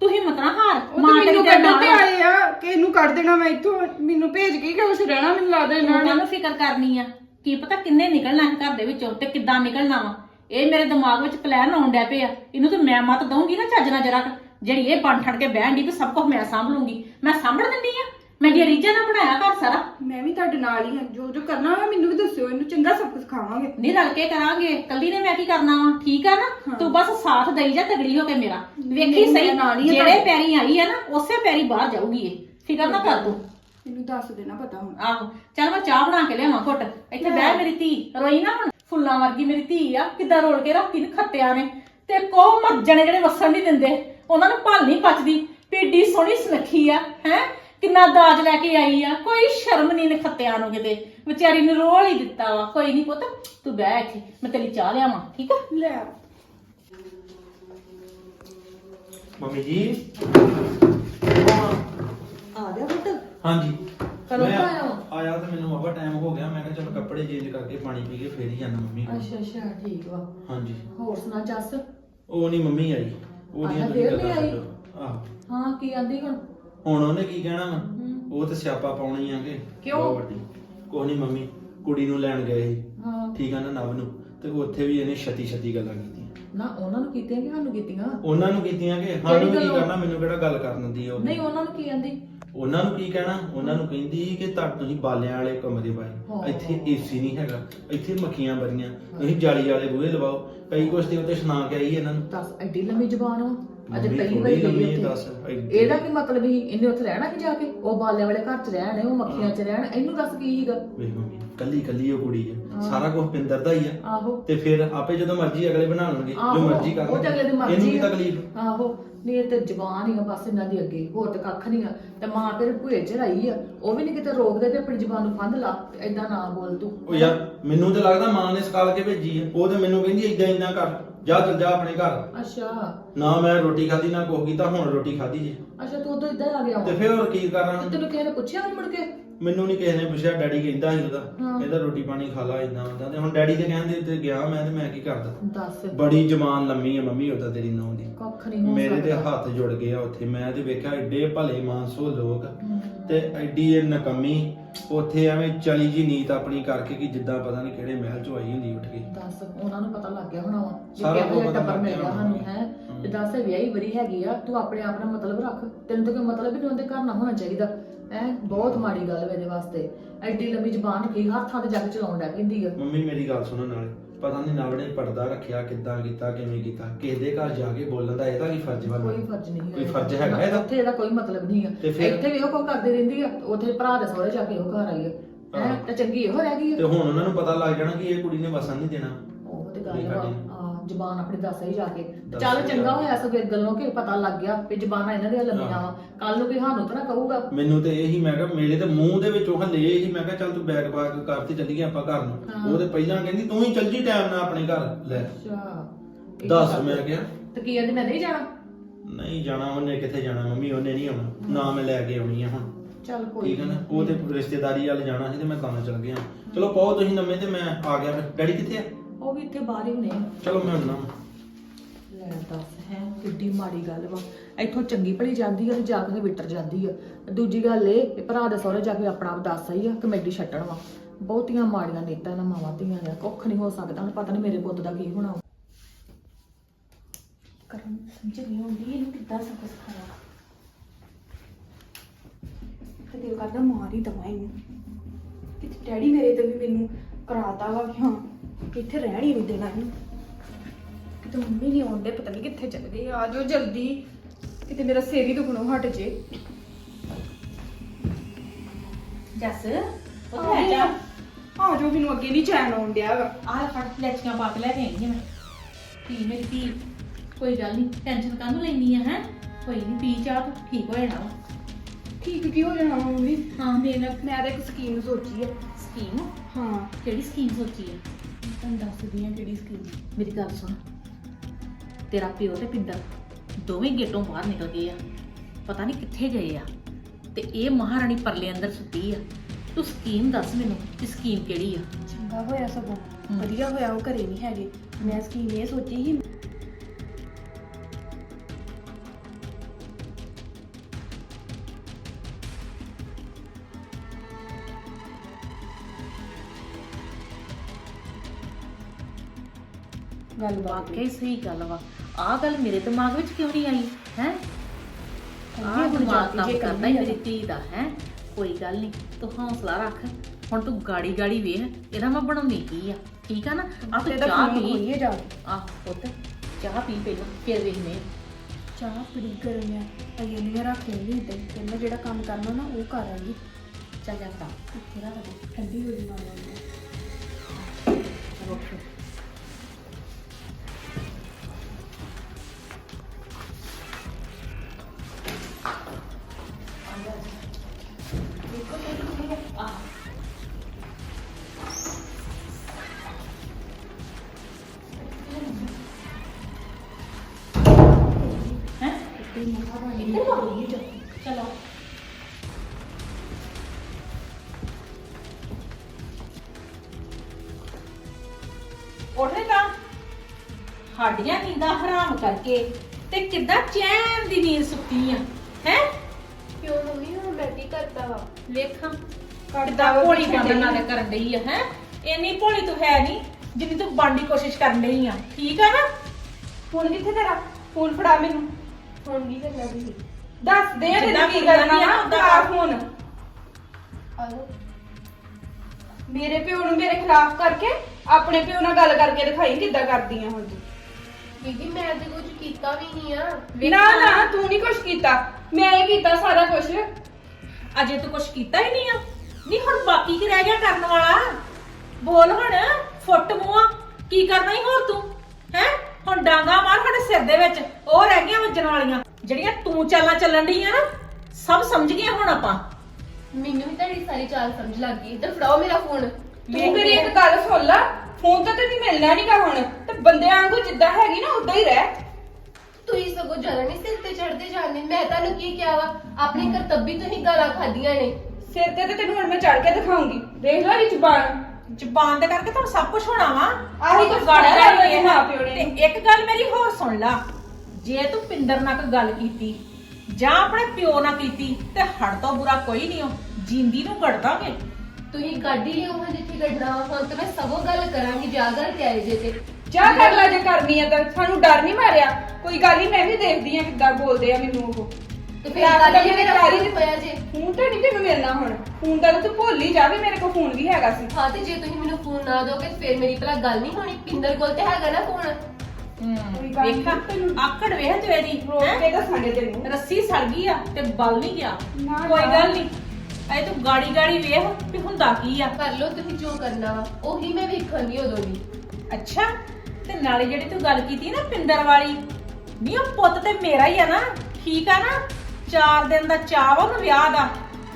ਤੂੰ ਹਿੰਮਤ ਨਾ ਹਾਰ ਉਹ ਤਾਂ ਮੈਨੂੰ ਤੇਰੇ ਕੱਢਣ ਤੇ ਨਾਲ। ਆ। ਆਏ ਆ ਕਿ ਇਹਨੂੰ ਕੱਢ ਦੇਣਾ ਮੈਂ ਇੱਥੋਂ ਮੈਨੂੰ ਭੇਜ ਕੇ ਕੁਛ ਰਹਿਣਾ ਮੈਨੂੰ ਲੱਗਦਾ ਇਹਨਾਂ ਉਹਨਾਂ ਨੇ। ਨੂੰ ਫਿਕਰ ਕਰਨੀ ਆ? ਕੀ ਪਤਾ ਕਿੰਨੇ ਨਿਕਲਣਾ ਹੈ ਘਰ ਦੇ ਵਿੱਚੋਂ ਤੇ ਕਿੱਦਾਂ ਨਿਕਲਣਾ ਵਾ। ਇਹ ਮੇਰੇ ਦਿਮਾਗ ਵਿੱਚ ਪਲਾਨ ਆਉਣ ਡਿਆ ਪਿਆ। ਇਹਨੂੰ ਤੇ ਮੈਂ ਮਤ ਦਊਂਗੀ ਨਾ ਚੱਜ ਨਾਲ ਜਰਾ ਕੁ। ਜਿਹੜੀ ਇਹ ਬਣ ਠੜ ਕੇ ਬਹਿਣ ਦੀ ਵੀ ਸਭ ਕੁਝ ਮੈਂ ਸਾਂਭ ਲੂੰਗੀ। ਮੈਂ ਸਾਂਭਣ ਦਿੰਦੀ ਆ? ਮੈਂ ਜੇ ਰੀਜਾ ਨਾਲ ਬਣਾਇਆ ਘਰ ਸਾਰਾ। ਮੈਂ ਵੀ ਤੁਹਾਡੇ ਨਾਲ ਹੀ ਹਾਂ ਜੋ ਜੋ ਕਰਨਾ ਵਾ ਮੈਨੂੰ ਵੀ ਦੱਸਿਓ ਇਹਨੂੰ ਚੰਗਾ ਸਬਕ ਸਿਖਾਵਾਂਗੇ। ਨਹੀਂ ਰਲ ਕੇ ਕਰਾਂਗੇ। ਕੱਲੀ ਨੇ ਮੈਂ ਕੀ ਕਰਨਾ ਵਾ? ਠੀਕ ਆ ਨਾ? ਤੂੰ ਬਸ ਸਾਥ ਦੇਈ ਜਾ ਤਗੜੀ ਹੋ ਕੇ ਮੇਰਾ। ਨਹੀਂ, ਵੇਖੀ ਸਹੀ ਮੈਂ ਨਾਲ ਹੀ ਆ ਜਿਹੜੇ ਤੁਹਾਡੇ। ਪੈਰੀ ਆਈ ਆ ਨਾ ਉਸੇ ਪੈਰੀ ਬਾਹਰ ਜਾਊਗੀ ਇਹ। ਫਿਕਰ ਨਾ ਕਰ ਤੂੰ। ਇਹਨੂੰ ਦੱਸ ਦੇਣਾ ਪਤਾ ਹੁਣ। ਆਹੋ। ਚੱਲ ਮੈਂ ਚਾਹ ਬਣਾ ਕੇ ਲਿਆਵਾਂ ਘੁੱਟ। ਇੱਥੇ ਬਹਿ ਮੇਰੀ ਧੀ ਰੋਈ ਨਾ ਹੁਣ। ਫੁੱਲਾਂ ਵਰਗੀ ਮੇਰੀ ਧੀ ਆ ਕਿੱਦਾਂ ਰੋਲ ਕੇ ਰੱਖੀ ਨੇ ਖੱਤਿਆਂ ਨੇ। ਤੇ ਕੋ ਮੱਜਣੇ ਜਿਹੜੇ ਵਸਣ ਨਹੀਂ ਦਿੰਦੇ? ਉਹਨਾਂ ਨੂੰ ਭਲ ਨਹੀਂ ਪਚਦੀ। ਪੀਡੀ ਸੋਹਣੀ ਸੁਨੱਖੀ ਆ ਹੈ? ਕਿੰਨਾ ਦਾਜ ਲੈ ਕੇ ਆਈ ਆ? ਕੋਈ ਸ਼ਰਮ ਨਹੀਂ ਨੇ ਖੱਤਿਆਂ ਨੂੰ ਕਿਤੇ। ਵਿਚਾਰੀ ਨੂੰ ਰੋਲ ਹੀ ਦਿੱਤਾ ਵਾ। ਕੋਈ ਨਹੀਂ ਪੁੱਤ ਤੂੰ ਬਹਿ ਇੱਥੇ। ਮੈਂ ਤੇਰੀ ਚਾਹ ਲਿਆਵਾਂ ਠੀਕ ਆ? ਲੈ ਆ। ਮੰਮੀ ਜੀ। ਆ ਗਿਆ ਪੁੱਤ? ਹਾਂਜੀ। ਕਦੋਂ ਮੈਂ ਆਇਆ? ਆਇਆ ਤਾਂ ਮੈਨੂੰ ਵਾਵਾ ਟਾਈਮ ਹੋ ਗਿਆ। ਮੈਂ ਕਿਹਾ ਚਲ ਕੱਪੜੇ ਚੇਂਜ ਕਰਕੇ ਪਾਣੀ ਪੀ ਕੇ ਫੇਰ ਹੀ ਜਾਣਾ ਮੰਮੀ ਕੋਲ। ਅੱਛਾ ਅੱਛਾ ਠੀਕ ਵਾ। ਹਾਂਜੀ। ਹੋਰ ਸੁਣਾ ਜੱਸ? ਉਹ ਨਹੀਂ ਮੰਮੀ ਆਈ। ਉਹਦੀਆਂ ਆਇਆ, ਤੁਸੀਂ ਫੇਰ ਗੱਲਾਂ ਨਹੀਂ ਆਈ? ਛੱਡੋ। ਆਹੋ। ਹਾਂ ਕੀ ਆਂਦੀ ਹੁਣ? ਹੁਣ ਉਹਨੇ ਕੀ ਕਹਿਣਾ ਵਾ? ਉਹ ਤੇ ਸਿਆਪਾ ਪਾਉਣੀ ਆ ਕਿ ਕਿਉਂ? ਕੋਈ ਨਹੀਂ ਮੰਮੀ ਕੁੜੀ ਨੂੰ ਲੈਣ ਗਏ ਸੀ। ਹਾਂ। ਠੀਕ ਆ ਨਾ ਨਵ ਨੂੰ? ਤੇ ਉੱਥੇ ਵੀ ਇਹਨੇ ਛਤੀ ਛਤੀ ਗੱਲਾਂ ਕੀਤੀਆਂ। ਨਾ ਉਹਨਾਂ ਨੂੰ ਕੀਤੀਆਂ ਕਿ ਸਾਨੂੰ ਕੀਤੀਆਂ? ਉਹਨਾਂ ਨੂੰ ਕੀਤੀਆਂ ਕਿ ਸਾਨੂੰ ਕੀ ਗੱਲੋਂ? ਕਰਨਾ ਮੈਨੂੰ ਕਿਹੜਾ ਗੱਲ ਕਰਨ ਦਿੰਦੀ ਉਹ? ਨਹੀਂ ਉਹਨਾਂ ਨੂੰ ਕੀ ਆਂਦੀ ਉਹਨਾਂ ਨੂੰ ਕੀ ਕਹਿਣਾ? ਉਹਨਾਂ ਨੂੰ ਕਹਿੰਦੀ ਕਿ ਤਾਂ ਤੁਸੀਂ ਬਾਲਿਆਂ ਵਾਲੇ ਕਮਰੇ ਹਾਂ। ਪਾਏ ਇੱਥੇ ਏਸੀ ਨਹੀਂ ਹੈਗਾ। ਇੱਥੇ ਮੱਖੀਆਂ ਬਰੀਆਂ ਤੁਸੀਂ ਜਾਲੀ ਵਾਲੇ ਬੂਹੇ ਲਵਾਓ। ਕਈ ਕੁਛ ਤੇ ਉੱਤੇ ਸੁਣਾ ਕੇ ਆਈ ਇਹਨਾਂ ਨੂੰ। ਦੱਸ ਐਡੀ ਲੰਮੀ ਜ਼ਬਾਨ ਵਾ। ਅਜੇ ਮੰਮੀ ਥੋੜ੍ਹੀ ਵਾਰੀ ਲੰਮੀ ਗਈ ਹੈ, ਉੱਥੇ। ਦੱਸ, ਐਡੀ। ਇਹਦਾ ਕੀ ਮਤਲਬ ਹੀ ਇਹਨੇ ਉੱਥੇ ਰਹਿਣਾ ਕਿ ਜਾ ਕੇ? ਉਹ ਬਾਲਿਆਂ ਵਾਲੇ ਘਰ 'ਚ ਰਹਿਣ ਉਹ ਮੱਖੀਆਂ 'ਚ ਰਹਿਣ ਇਹਨੂੰ ਦੱਸ ਕੀ ਹੀਗਾ ਵੇਖ ਮੰਮੀ ਕੱਲੀ ਕੱਲੀ ਉਹ ਕੁੜੀ ਹੈ। ਹਾਂ। ਸਾਰਾ ਕੁਝ ਪਿੰਦਰ ਦਾ ਹੀ ਆ ਆਹੋ। ਤੇ ਫਿਰ ਆਪੇ ਜਦੋਂ ਮਰਜ਼ੀ ਅਗਲੇ ਬਣਾ ਲੈਣਗੇ ਜੋ ਮਰਜ਼ੀ ਕਰ ਉਹ ਤਾਂ ਅਗਲੇ ਦੀ। ਮਰਜ਼ੀ ਇਹਨੂੰ ਕੀ ਆ। ਤਕਲੀਫ? ਆਹੋ ਨਹੀਂ ਇਹ ਤੇ ਜ਼ਬਾਨ ਹੀ ਆ ਬਸ ਇਹਨਾਂ ਦੀ ਅੱਗੇ ਹੋਰ ਤੇ ਕੱਖ ਨਹੀਂ ਆ। ਤੇ ਮਾਂ ਫਿਰ ਭੂਏ ਚ ਰਹੀ ਆ ਉਹ ਵੀ ਨਹੀਂ ਕਿਤੇ ਰੋਕਦੇ ਤੇ ਆਪਣੀ ਜ਼ਬਾਨ ਨੂੰ ਫੰਦ ਲਾ ਤੇ ਏਦਾਂ ਨਾ ਬੋਲ ਤੂੰ। ਉਹ ਯਾਰ ਮੈਨੂੰ ਤੇ ਲੱਗਦਾ ਮਾਂ ਨੇ ਸਕਾਲ ਕੇ ਭੇਜੀ ਹੈ। ਉਹ ਤੇ ਮੈਨੂੰ ਕਹਿੰਦੀ ਇਦਾਂ ਇਦਾਂ ਕਰ। ਜਾ ਚੱਲ ਜਾ ਆਪਣੇ ਘਰ। ਅੱਛਾ। ਨਾ ਮੈਂ ਰੋਟੀ ਖਾਧੀ ਨਾ ਕੁਛ ਕੀਤਾ ਹੁਣ ਰੋਟੀ ਖਾਧੀ ਜੇ। ਅੱਛਾ ਤੂੰ ਉਦੋਂ ਇਦਾਂ ਆ ਗਿਆ ਤੇ ਫਿਰ ਹੋਰ ਕੀ ਕਰਾਂ? ਤੇ ਤੈਨੂੰ ਕਿਸੇ ਨੇ ਪੁੱਛਿਆ ਨਹੀਂ ਮੁੜ ਕੇ? ਮੈਨੂੰ ਨਹੀਂ ਕਿਸੇ ਨੇ ਪੁੱਛਿਆ ਡੈਡੀ ਕਹਿੰਦਾ ਸੀ ਉਹਦਾ ਹਾਂ। ਕਹਿੰਦਾ ਰੋਟੀ ਪਾਣੀ ਖਾ ਲਾ ਇਦਾਂ ਹੁੰਦਾ ਤੇ ਹੁਣ ਡੈਡੀ ਦੇ ਕਹਿੰਦੇ ਤੇ ਗਿਆ ਮੈਂ ਤੇ ਮੈਂ ਕੀ ਕਰਦਾ ਦੱਸ। ਬੜੀ ਜਮਾਨ ਲੰਮੀ ਹੈ ਮੰਮੀ ਉਹਦਾ ਤੇਰੀ ਨੌਂ ਦੀ। ਕੱਖ ਨਹੀਂ ਹੋ ਮੇਰੇ ਤੇ ਸਕਦਾ। ਹੱਥ ਜੁੜ ਗਏ ਆ ਉੱਥੇ। ਮੈਂ ਤੇ ਵੇਖਿਆ ਏਡੇ ਭਲੇ ਮਾਨਸੋ ਲੋਕ। ਹਮ। ਤੇ ਐਡੀ ਇਹ ਨਕਮੀ ਉੱਥੇ ਐਵੇਂ ਚਲੀ ਜੀ ਨੀਤ ਆਪਣੀ ਕਰਕੇ ਕਿ ਜਿੱਦਾਂ ਪਤਾ ਨਹੀਂ ਕਿਹੜੇ ਮਹਿਲ ਚੋਂ ਆਈ ਹੁੰਦੀ ਉੱਠ ਕੇ। ਦੱਸ ਉਹਨਾਂ ਨੂੰ ਪਤਾ ਲੱਗ ਗਿਆ ਹੋਣਾ ਵਾ ਵੀ ਸਾਰਾ ਕਿਹੋ ਜਿਹਾ ਪਤਾ ਟੱਬਰ ਲੱਗ ਮਿਲ ਗਿਆ ਗਿਆ ਸਾਨੂੰ। ਹੈ। ਤੇ ਦੱਸ ਵਿਆਹੀ ਬਰੀ ਹੈਗੀ ਆ ਤੂੰ ਆਪਣੇ ਆਪ ਨਾਲ ਮਤਲਬ ਰੱਖ। ਤੈਨੂੰ ਤਾਂ ਕੋਈ ਮਤਲਬ ਹੀ ਨਹੀਂ ਉਹਦੇ ਘਰ ਨਾ ਹੋਣਾ ਚਾਹੀਦਾ। ਹੈ? ਬਹੁਤ ਮਾੜੀ ਗੱਲ ਵੇ ਇਹਦੇ ਵਾਸਤੇ। ਐਡੀ ਲੰਮੀ ਜ਼ਬਾਨ ਕੀ ਹਰ ਥਾਂ ਤੇ ਜਾ ਕੇ ਚਲਾਉਣ ਲੱਗ ਪੈਂਦੀ ਆ। ਮੰਮੀ ਮੇਰੀ ਗੱਲ ਸੁਣਨ ਨਾਲੇ। ਪਤਾ ਨਹੀਂ ਨਾਵ ਨੇ ਪਰਦਾ ਰੱਖਿਆ ਕਿੱਦਾਂ ਕੀਤਾ ਕਿਵੇਂ ਕੀਤਾ। ਕਿਸੇ ਦੇ ਘਰ ਜਾ ਕੇ ਬੋਲਣ ਦਾ ਇਹਦਾ ਕੀ ਫਰਜ਼ ਵਾ ਕੋਈ ਫਰਜ਼ ਨਹੀਂ ਕੋਈ ਫਰਜ਼ ਹੈਗਾ ਇਹਦਾ। ਉੱਥੇ ਇਹਦਾ ਕੋਈ ਮਤਲਬ ਨਹੀਂ ਆ। ਤੇ ਫਿਰ? ਇੱਥੇ ਵੀ ਉਹ ਕੋ ਕਰਦੀ ਰਹਿੰਦੀ ਆ ਉੱਥੇ ਭਰਾ ਦੇ ਸਹੁਰੇ ਜਾ ਕੇ ਉਹ ਘਰ ਆਈ ਆ। ਹੈ ਹਾਂ। ਤੇ ਚੰਗੀ ਇਹੋ ਰਹਿ ਗਈ ਤੇ ਆ ਹੁਣ ਉਹਨਾਂ ਨੂੰ ਪਤਾ ਲੱਗ ਜਾਣਾ ਕਿ ਇਹ ਕੁੜੀ ਨੇ ਵਸਣ ਨਹੀਂ ਦੇਣਾ। ਉਹ ਤੇ ਨਹੀਂ ਗੱਲ ਵਾ ਸਾਡੀ। ਜ਼ਬਾਨ ਆਪਣੀ ਦੱਸ ਹੀ ਜਾ ਕੇ। ਦੱਸ ਚੱਲ ਚੰਗਾ ਜਾ। ਹੋਇਆ ਸਗੋਂ ਇੱਕ ਗੱਲੋਂ ਕਿ ਪਤਾ ਲੱਗ ਗਿਆ ਵੀ ਜ਼ਬਾਨਾਂ ਇਹਨਾਂ ਦੀਆਂ ਲੰਮੀਆਂ ਵਾ। ਕੱਲ ਨੂੰ ਕੋਈ ਸਾਨੂੰ ਤਾਂ ਨਾ ਕਹੂਗਾ। ਮੈਨੂੰ ਤੇ ਇਹੀ ਮੈਂ ਕਿਹਾ ਮੇਰੇ ਤੇ ਮੂੰਹ ਦੇ ਵਿੱਚੋਂ ਹੱਲੇ ਇਹੀ ਮੈਂ ਕਿਹਾ ਚੱਲ ਤੂੰ ਬੈਗ ਬਾਗ ਕਰ ਤੇ ਚੱਲੀਏ ਆਪਾਂ ਘਰ ਨੂੰ। ਉਹ ਤੇ ਪਹਿਲਾਂ ਕਹਿੰਦੀ ਤੂੰ ਹੀ ਚੱਲ ਜੀ ਟਾਈਮ ਨਾਲ ਆਪਣੇ ਘਰ ਲੈ। ਅੱਛਾ। ਇਹ ਦੱਸ ਗੱਲ। ਮੈਂ ਕਿਹਾ। ਤੇ ਕੀ ਕਹਿੰਦੇ ਮੈਂ ਨਹੀਂ ਜਾਣਾ? ਨਹੀਂ ਜਾਣਾ ਉਹਨੇ ਕਿੱਥੇ ਜਾਣਾ? ਮੰਮੀ ਉਹਨੇ ਨਹੀਂ ਆਉਣਾ। ਨਾ ਮੈਂ ਲੈ ਕੇ ਆਉਣੀ ਆ ਹੁਣ। ਚੱਲ ਕੋਈ ਠੀਕ ਹੈ ਨਾ। ਉਹ ਤੇ ਰਿਸ਼ਤੇਦਾਰੀ ਵੱਲ ਜਾਣਾ ਸੀ ਤੇ ਮੈਂ ਕੰਮ ਚੱਲ ਗਿਆ। ਚਲੋ ਪਾਓ ਤੁਸੀਂ ਨਵੇਂ ਤੇ ਮੈਂ ਆ ਗਿਆ ਫਿਰ। ਡੈਡੀ ਕਿੱਥੇ ਆ? ਉਹ ਵੀ ਇੱਥੇ ਬਾਹਰ ਹੀ ਆ। ਚਲੋ ਮੈਂ ਹੁੰਨਾ ਲੈ ਦੱਸ ਹੈ ਕਿੱਡੀ ਮਾੜੀ ਗੱਲ ਵਾ। ਇੱਥੋਂ ਚੰਗੀ ਭਲੀ ਜਾਂਦੀ ਆ ਤੇ ਜਾ ਕੇ ਵਿਟਰ ਜਾਂਦੀ ਆ। ਦੂਜੀ ਗੱਲ ਇਹ ਭਰਾ ਦੇ ਸਹੁਰੇ ਜਾ ਕੇ ਆਪਣਾ ਆਪ ਦੱਸ ਆਈ ਆ ਕਮੇਟੀ ਛੱਡਣ ਵਾ। ਬਹੁਤੀਆਂ ਮਾੜੀਆਂ ਨੀਤਾਂ ਇਹਨਾਂ ਮਾਵਾਂ ਧੀਆਂ ਦਾ ਕੁੱਖ ਨਹੀਂ ਹੋ ਸਕਦਾ ਹੁਣ ਪਤਾ ਨਹੀਂ ਮੇਰੇ ਪੁੱਤ ਦਾ ਕੀ ਹੋਣਾ। ਕਰਨ ਸਮਝ ਨਹੀਂ ਆਉਂਦੀ ਇਹਨੂੰ ਕਿੱਦਾਂ ਸਬਕ ਸਿਖਾਇਆ ਤੇ ਦਿਲ ਕਰਦਾ ਮਾਰ ਹੀ ਦਵਾਂ ਇਹਨੂੰ। ਕਿਤੇ ਡੈਡੀ ਮੇਰੇ ਤੇ ਵੀ ਮੈਨੂੰ ਕਰਾਤਾ ਵਾ ਕਿ ਹਾਂ ਇੱਥੇ ਰਹਿਣ ਹੀ ਨਹੀਂ ਦੇਣਾ ਇਹਨੂੰ। ਕਿਤੇ ਮੰਮੀ ਨਹੀਂ ਆਉਂਦੇ ਪਤਾ ਨਹੀਂ ਕਿੱਥੇ ਚਲੇ ਗਏ। ਆ ਜਾਓ ਜਲਦੀ। ਕਿਤੇ ਮੇਰਾ ਸਿਰ ਹੀ ਦੁਖਣੋਂ ਹਟ ਜੇ। ਜੱਸ ਉਹ ਲੈ ਜਾ। ਆ। ਜਾਓ ਮੈਨੂੰ ਅੱਗੇ ਨਹੀਂ ਚੈਨ ਆਉਣ ਡਿਆ ਵਾ। ਆਹ ਫੜ ਲੈਚੀਆਂ ਪਾ ਕੇ ਲੈ ਕੇ ਆਈ ਹਾਂ ਮੈਂ। ਪੀ ਮੇਰੀ ਧੀ ਕੋਈ ਗੱਲ ਨਹੀਂ ਟੈਨਸ਼ਨ ਕਾਹਨੂੰ ਲੈਣੀ ਆ ਹੈ? ਕੋਈ ਨਹੀਂ ਪੀ ਚਾਹ ਤੂੰ ਠੀਕ ਹੋ ਜਾਣਾ ਵਾ। ਠੀਕ ਕੀ ਹੋ ਜਾਣਾ ਵਾ ਮੰਮੀ? ਹਾਂ ਮੇਰੇ ਨਾਲ ਮੈਂ ਤਾਂ ਇੱਕ ਸਕੀਮ ਸੋਚੀ ਹੈ ਸਕੀਮ? ਹਾਂ। ਕਿਹੜੀ ਸਕੀਮ ਸੋਚੀ ਹੈ ਤੁਹਾਨੂੰ ਦੱਸਦੀ ਹਾਂ ਕਿਹੜੀ ਸਕੀਮ। ਮੇਰੀ ਗੱਲ ਸੁਣ। ਤੇਰਾ ਪਿਓ ਤੇ ਪਿੰਦਰ ਦੋਵੇਂ ਗੇਟੋਂ ਬਾਹਰ ਨਿਕਲ ਗਏ ਆ। ਪਤਾ ਨਹੀਂ ਕਿੱਥੇ ਗਏ ਆ। ਤੇ ਇਹ ਮਹਾਰਾਣੀ ਪਰਲੇ ਅੰਦਰ ਸੁੱਤੀ ਆ। ਤੂੰ ਸਕੀਮ ਦੱਸ ਮੈਨੂੰ ਕਿ ਸਕੀਮ ਕਿਹੜੀ ਆ? ਚੰਗਾ ਹੋਇਆ ਸਗੋਂ। ਵਧੀਆ ਹੋਇਆ ਉਹ ਘਰੇ ਨਹੀਂ ਹੈਗੇ। ਮੈਂ ਸਕੀਮ ਇਹ ਸੋਚੀ ਸੀ ਗੱਲ ਬਾਤ ਵਾਕਈ ਸਹੀ ਗੱਲ ਵਾ। ਆਹ ਗੱਲ ਮੇਰੇ ਦਿਮਾਗ ਵਿੱਚ ਕਿਉਂ ਨਹੀਂ ਆਈ ਹੈ? ਆਹ ਦਿਮਾਗ ਜਾ ਕੰਮ ਜੇ ਕਰਦਾ ਹੀ ਮੇਰੀ ਧੀ ਦਾ ਹੈ? ਕੋਈ ਗੱਲ ਨਹੀਂ ਤੂੰ ਹੌਸਲਾ ਰੱਖ। ਹੁਣ ਤੂੰ ਗਾੜੀ ਗਾੜੀ ਵੇਖ ਇਹਦਾ ਮੈਂ ਬਣਾਉਣੀ ਕੀ ਆ? ਠੀਕ ਆ ਨਾ? ਆ ਤੂੰ ਚਾਹ ਪੀ। ਖੋਲੀਏ ਜਾ ਆਹ ਪੁੱਤ ਚਾਹ ਪੀ ਪਹਿਲਾਂ ਫਿਰ ਵੇਖਨੇ। ਚਾਹ ਬੜੀ ਗਰਮ ਹੈ ਅਜੇ ਨਹੀਂ ਰੱਖ ਲੈਣੀ ਇਦਾਂ ਪਹਿਲਾਂ ਜਿਹੜਾ ਕੰਮ ਕਰਨਾ ਨਾ ਉਹ ਕਰਾਂਗੀ ਚੱਲ ਜਾ ਤਾਂ। ਠੰਡੀ ਹੋ ਜਾਣਾ ਚਲੋ ਉੱਠ। ਸਾਡੀਆਂ ਨੀਂਦਾਂ ਹਰਾਮ ਕਰਕੇ ਤੇ ਕਿੱਦਾਂ ਚੈਨ ਦੀ ਨੀਂਦ ਸੁੱਤੀ ਆ ਹੈ? ਕਿਉਂ ਮੰਮੀ ਹੁਣ ਮੈਂ ਕੀ ਕਰਤਾ ਵਾ? ਵੇਖਾਂ ਕਰਦਾ ਕਿੱਦਾਂ ਵਾ ਭੋਲੀ ਬਣਨ ਨਾਲ ਕਰਨ ਡਈ ਆ ਹੈ? ਇੰਨੀ ਭੋਲੀ ਤੂੰ ਹੈ ਨਹੀਂ ਜਿੰਨੀ ਤੂੰ ਬਣਨ ਦੀ ਕੋਸ਼ਿਸ਼ ਕਰਨ ਡਈ ਆ ਠੀਕ ਆ ਨਾ? ਫੋਨ ਕਿੱਥੇ ਤੇਰਾ ਫੋਨ ਫੜਾ ਮੈਨੂੰ? ਹੁਣ ਕੀ ਕਰਨਾ ਤੁਸੀਂ? ਦੱਸ ਦੇ ਜਿੱਦਾਂ ਤੈਨੂੰ ਕੀ ਕਰਨਾ ਵਾ ਫੜਾ ਕਰ। ਫੋਨ। ਆਲੋ ਮੇਰੇ ਪਿਓ ਨੂੰ ਮੇਰੇ ਖਿਲਾਫ ਕਰਕੇ ਆਪਣੇ ਪਿਓ ਨਾਲ ਗੱਲ ਕਰਕੇ ਦਿਖਾਈ ਕਿੱਦਾਂ ਕਰਦੀ ਆ ਹੁਣ ਤੂੰ। ਦੀਦੀ ਮੈਂ ਤੇ ਕੁਝ ਕੀਤਾ ਵੀ ਨਹੀਂ ਆ। ਨਾ ਨਾ ਤੂੰ ਨਹੀਂ ਕੁਝ ਕੀਤਾ। ਮੈਂ ਹੀ ਕੀਤਾ ਸਾਰਾ ਕੁਝ ਅਜੇ ਤੂੰ ਕੁਝ ਕੀਤਾ ਹੀ ਨਹੀਂ ਆ। ਨਹੀਂ ਹੁਣ ਬਾਕੀ ਕੀ ਰਹਿ ਗਿਆ ਕਰਨ ਵਾਲਾ? ਬੋਲ ਹੁਣ ਫੁੱਟ ਮੂੰਹ ਕੀ ਕਰਨਾ ਹੀ ਹੋਰ ਤੂੰ? ਹੈ? ਹੁਣ ਡਾਂਗਾ ਮਾਰ ਸਾਡੇ ਸਿਰ ਦੇ ਵਿੱਚ। ਉਹ ਰਹਿ ਗਈਆਂ ਵੱਜਣ ਵਾਲੀਆਂ। ਜਿਹੜੀਆਂ ਤੂੰ ਚਾਲਾਂ ਚੱਲਣ ਡੀਆਂ ਨਾ ਸਭ ਸਮਝ ਗਏ ਹੁਣ ਆਪਾਂ। ਮੈਨੂੰ ਵੀ ਤੁਹਾਡੀ ਸਾਰੀ ਚਾਲ ਸਮਝ ਲੱਗ ਗਈ। ਇੱਧਰ ਫੜਾਓ ਮੇਰਾ ਫੋਨ। ਤੂੰ ਮੇਰੀ ਇੱਕ ਗੱਲ ਸੁਣ ਲੈ। ਫੋਨ ਤਾਂ ਤੈਨੂੰ ਮਿਲਣਾ ਨਹੀਂਗਾ ਹੁਣ। ਤੇ ਬੰਦਿਆਂ ਵਾਂਗੂ ਜਿੱਦਾਂ ਹੈਗੀ ਨਾ ਉਦਾਂ ਹੀ ਰਹਿ। ਤੁਸੀਂ ਸਗੋਂ ਜ਼ਿਆਦਾ ਨਹੀਂ ਸਿਰ ਤੇ ਚੜਦੇ ਜਾਂਦੇ। ਮੈਂ ਤੁਹਾਨੂੰ ਕੀ ਕਿਹਾ ਵਾ ਆਪਣੇ ਕਰਤੱਬੀ ਤੁਸੀਂ ਗਾਲਾਂ ਖਾਧੀਆਂ ਨੇ। ਸਿਰ ਤੇ ਤੇ ਤੈਨੂੰ ਹੁਣ ਮੈਂ ਚੜ ਕੇ ਦਿਖਾਉਂਗੀ। ਦੇਖ ਲੈ ਵਿੱਚ ਬਾਣ ਜ਼ਬਾਨ ਦੇ ਕਰਕੇ ਤੁਹਾਨੂੰ ਸਭ ਕੁਝ ਹੋਣਾ ਵਾ। ਆਹੀ ਗਾੜੀ ਹੋਇਆ ਗਾੜੀ ਮੇਰੇ ਮਾਂ ਪਿਓ ਨੇ। ਤੇ ਇੱਕ ਗੱਲ ਮੇਰੀ ਹੋਰ ਸੁਣ ਲਾ। ਜੇ ਤੂੰ ਪਿੰਦਰ ਨਾਲ ਕੋਈ ਗੱਲ ਕੀਤੀ ਜਾਂ ਆਪਣੇ ਪਿਓ ਨਾਲ ਕੀਤੀ ਤੇ ਹੜ ਤੋਂ ਬੁਰਾ ਕੋਈ ਨਹੀਂ ਹੋ ਜਿੰਦੀ ਨੂੰ ਕੱਢਦਾਂਗੇ ਤੁਸੀਂ ਗੱਡੀ ਲਿਓ ਹਾਂ ਜਿੱਥੇ ਗੱਡਣਾ ਵਾ ਹੁਣ ਤਾਂ ਮੈਂ ਸਗੋਂ ਗੱਲ ਕਰਾਂਗੀ ਜਾ ਤੇ ਆਏ ਜੇ ਤੇ। ਜਾ ਕਰ ਲੈ ਜੇ ਕਰਨੀ ਆ ਤਾਂ ਸਾਨੂੰ ਡਰ ਨਹੀਂ ਮਾਰਿਆ। ਕੋਈ ਗੱਲ ਨਹੀਂ ਮੈਂ ਵੀ ਦੇਖਦੀ ਆ ਕਿੱਦਾਂ ਬੋਲਦੇ ਆ ਮੈਨੂੰ ਉਹ। ਤੇ ਫਿਰ ਰਾਤ ਗੱਲ ਦਾ ਹੀ ਮੇਰੇ ਮੇਰਾ ਘਰ ਹੀ ਫੋਨ ਪਿਆ ਜੇ। ਫੋਨ ਤਾਂ ਨਹੀਂ ਤੈਨੂੰ ਮਿਲਣਾ ਹੁਣ। ਫੋਨ ਦਾ ਤਾਂ ਤੂੰ ਭੁੱਲ ਹੀ ਜਾ ਵੀ ਮੇਰੇ ਕੋਲ ਫੋਨ ਵੀ ਹੈਗਾ ਸੀ। ਹਾਂ ਤੇ ਜੇ ਤੁਸੀਂ ਮੈਨੂੰ ਫੋਨ ਨਾ ਦੋਗੇ ਤੇ ਫਿਰ ਮੇਰੀ ਭਲਾ ਗੱਲ ਨਹੀਂ ਹੋਣੀ। ਪਿੰਦਰ ਕੋਲ ਤੇ ਹੈਗਾ ਨਾ ਫੋਨ। ਕੋਈ ਗੱਲ ਨੀ, ਵੇਖਾ ਤੈਨੂੰ- ਆਕੜ ਵੇਖ ਤੇਰੀ ਰੋਕ ਹੈਂ? ਕੇ ਦੱਸਾਂਗੇ ਤੈਨੂੰ। ਰੱਸੀ ਸੜ ਗਈ ਆ ਤੇ ਬਲ ਨਹੀਂ ਗਿਆ। ਨਾ, ਕੋਈ ਨਾ। ਗੱਲ ਨਹੀਂ ਐ ਤੂੰ ਗਾੜੀ ਗਾੜੀ ਵੇਖ ਵੀ ਹੁੰਦਾ ਕੀ ਆ। ਕਰ ਲਓ ਤੁਸੀਂ ਜੋ ਕਰਨਾ ਵਾ ਉਹੀ ਮੈਂ ਵੇਖਾਂਗੀ ਉਦੋਂ ਵੀ। ਅੱਛਾ ਤੇ ਨਾਲੇ ਜਿਹੜੀ ਤੂੰ ਗੱਲ ਕੀਤੀ ਨਾ ਪਿੰਦਰ ਵਾਲੀ ਨਹੀਂ ਉਹ ਪੁੱਤ ਤੇ ਮੇਰਾ ਹੀ ਆ ਨਾ ਠੀਕ ਆ ਨਾ? ਚਾਰ ਦਿਨ ਦਾ ਚਾਅ ਵਾ ਉਹਨੂੰ ਵਿਆਹ ਦਾ।